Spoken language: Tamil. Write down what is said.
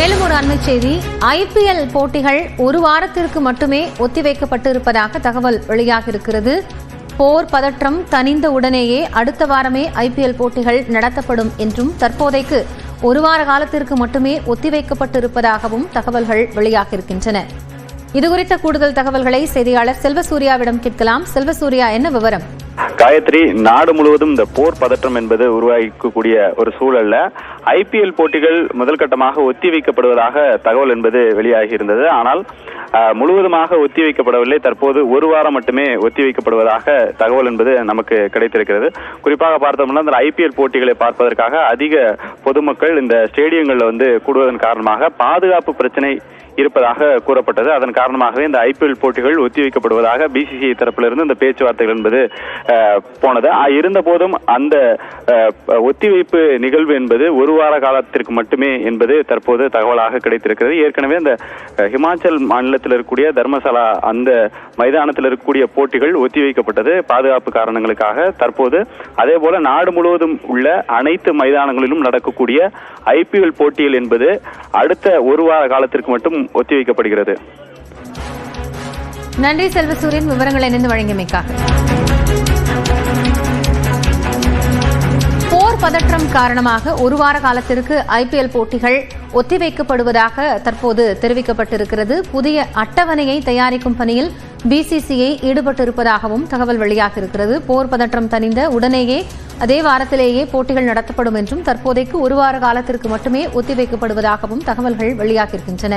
மேலும் ஒரு செய்தி. ஐபிஎல் போட்டிகள் ஒரு வாரத்திற்கு மட்டுமே ஒத்திவைக்கப்பட்டிருப்பதாக தகவல் வெளியாகியிருக்கிறது. போர் பதற்றம் தணிந்த உடனேயே அடுத்த வாரமே ஐபிஎல் போட்டிகள் நடத்தப்படும் என்றும் தற்போதைக்கு ஒரு வார காலத்திற்கு மட்டுமே ஒத்திவைக்கப்பட்டிருப்பதாகவும் தகவல்கள் வெளியாகியிருக்கின்றன. இதுகுறித்த கூடுதல் தகவல்களை செய்தியாளர் செல்வசூர்யாவிடம் கேட்கலாம். செல்வசூர்யா என்ன விவரம்? காயத்ரி நாடு முழுவதும் இந்த போர் பதற்றம் என்பது உருவாக்கக்கூடிய ஒரு சூழல்ல ஐபிஎல் போட்டிகள் முதல் கட்டமாக ஒத்திவைக்கப்படுவதாக தகவல் என்பது வெளியாகி இருந்தது. ஆனால் முழுவதுமாக ஒத்திவைக்கப்படவில்லை தற்போது ஒரு வாரம் மட்டுமே ஒத்திவைக்கப்படுவதாக தகவல் என்பது நமக்கு கிடைத்திருக்கிறது. குறிப்பாக பார்த்தோம்னா இந்த ஐபிஎல் போட்டிகளை பார்ப்பதற்காக அதிக பொதுமக்கள் இந்த ஸ்டேடியங்களில் வந்து கூடுவதன் காரணமாக பாதுகாப்பு பிரச்சனை இருப்பதாக கூறப்பட்டது. அதன் காரணமாகவே இந்த ஐபிஎல் போட்டிகள் ஒத்திவைக்கப்படுவதாக பிசிசிஐ தரப்பிலிருந்து இந்த பேச்சுவார்த்தைகள் என்பது போனது. இருந்த போதும் அந்த ஒத்திவைப்பு நிகழ்வு என்பது ஒரு வார காலத்திற்கு மட்டுமே என்பது தற்போது தகவலாக கிடைத்திருக்கிறது. ஏற்கனவே இந்த ஹிமாச்சல் மாநில மாநிலத்தில் இருக்கக்கூடிய தர்மசாலா அந்த மைதானத்தில் இருக்கக்கூடிய போட்டிகள் ஒத்திவைக்கப்பட்டது. பாதுகாப்பு காரணங்களுக்காக தற்போது அதே போல நாடு முழுவதும் உள்ள அனைத்து மைதானங்களிலும் நடக்கக்கூடிய ஐபிஎல் போட்டிகள் என்பது அடுத்த ஒரு வார காலத்திற்கு மட்டும் ஒத்திவைக்கப்படுகிறது. நன்றி செல்வசூரியன் விவரங்களை இணைந்து வழங்கியமைக்காக. பதற்றம் காரணமாக ஒருவார காலத்திற்கு ஐபிஎல் போட்டிகள் ஒத்திவைக்கப்படுவதாக தற்போது தெரிவிக்கப்பட்டிருக்கிறது. புதிய அட்டவணையை தயாரிக்கும் பணியில் பிசிசிஐ ஈடுபட்டிருப்பதாகவும் தகவல் வெளியாகியிருக்கிறது போர் பதற்றம் தணிந்த உடனேயே அதே வாரத்திலேயே போட்டிகள் நடத்தப்படும் என்றும் தற்போதைக்கு ஒரு வார காலத்திற்கு மட்டுமே ஒத்திவைக்கப்படுவதாகவும் தகவல்கள் வெளியாகியிருக்கின்றன